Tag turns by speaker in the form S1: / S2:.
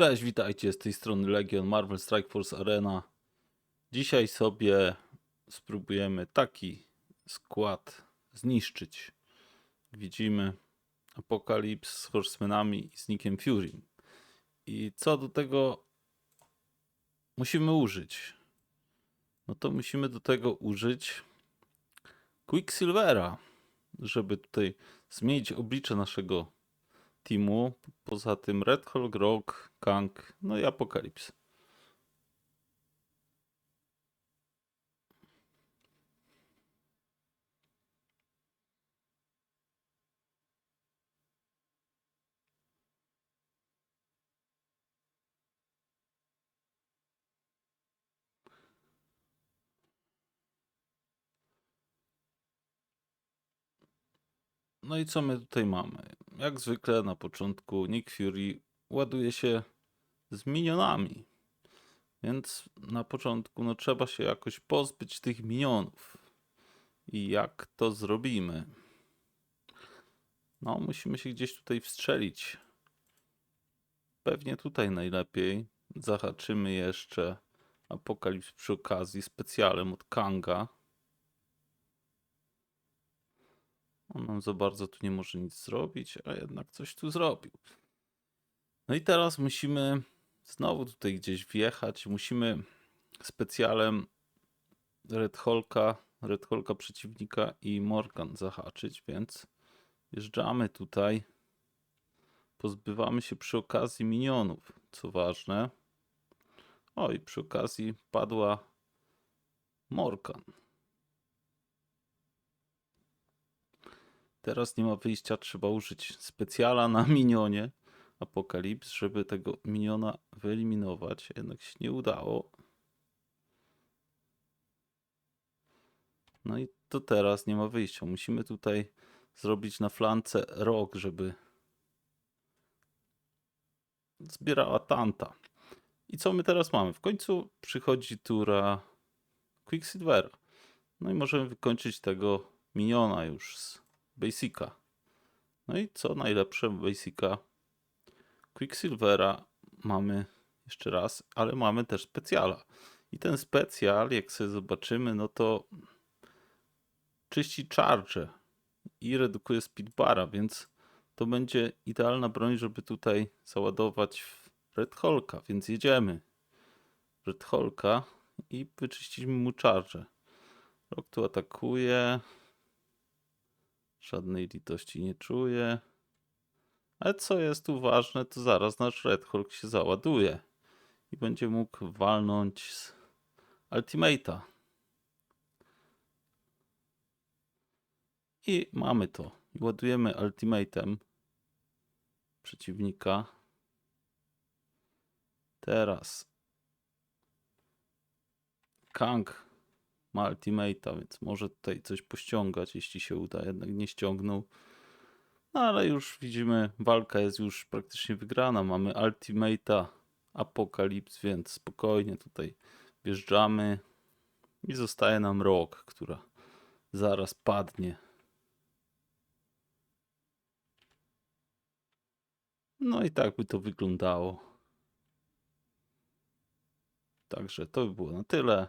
S1: Cześć, witajcie z tej strony Legion Marvel Strike Force Arena. Dzisiaj sobie spróbujemy taki skład zniszczyć. Widzimy Apokalips z Horsemanami i z Nickiem Fury. I co do tego musimy użyć? No to musimy do tego użyć Quicksilvera, żeby tutaj zmienić oblicze naszego teamu. Poza tym Red Hulk, Rock, Kang, no i Apokalips. No i co my tutaj mamy? Jak zwykle na początku Nick Fury ładuje się z minionami. Więc na początku no, trzeba się jakoś pozbyć tych minionów. I jak to zrobimy? No, musimy się gdzieś tutaj wstrzelić. Pewnie tutaj najlepiej. Zahaczymy jeszcze Apokalips przy okazji specjalem od Kanga. On nam za bardzo tu nie może nic zrobić, a jednak coś tu zrobił. No i teraz musimy znowu tutaj gdzieś wjechać. Musimy specjalem Red Hulka, Red Hulka przeciwnika i Morgan zahaczyć, więc wjeżdżamy tutaj. Pozbywamy się przy okazji minionów, co ważne. O i przy okazji padła Morgan. Teraz nie ma wyjścia, trzeba użyć specjala na minionie Apokalips, żeby tego miniona wyeliminować. Jednak się nie udało. No i to teraz nie ma wyjścia. Musimy tutaj zrobić na flance rok, żeby zbierała tanta. I co my teraz mamy? W końcu przychodzi tura Quicksilvera. No i możemy wykończyć tego miniona już z Basica. No i co najlepsze Basica Quicksilvera mamy jeszcze raz, ale mamy też specjala. I ten specjal, jak sobie zobaczymy, no to czyści charge i redukuje speedbara, więc to będzie idealna broń, żeby tutaj załadować w Red Hulka, więc jedziemy. Red Hulka i wyczyścimy mu charge. Rok tu atakuje. Żadnej litości nie czuję. Ale co jest tu ważne, to zaraz nasz Red Hulk się załaduje i będzie mógł walnąć z Ultimate'a. I mamy to. Ładujemy Ultimate'em przeciwnika. Teraz Kang ma Ultimate'a, więc może tutaj coś pościągać, jeśli się uda. Jednak nie ściągnął. No ale już widzimy, walka jest już praktycznie wygrana. Mamy Ultimate'a, Apokalips, więc spokojnie tutaj wjeżdżamy. I zostaje nam Rock, która zaraz padnie. No i tak by to wyglądało. Także to by było na tyle.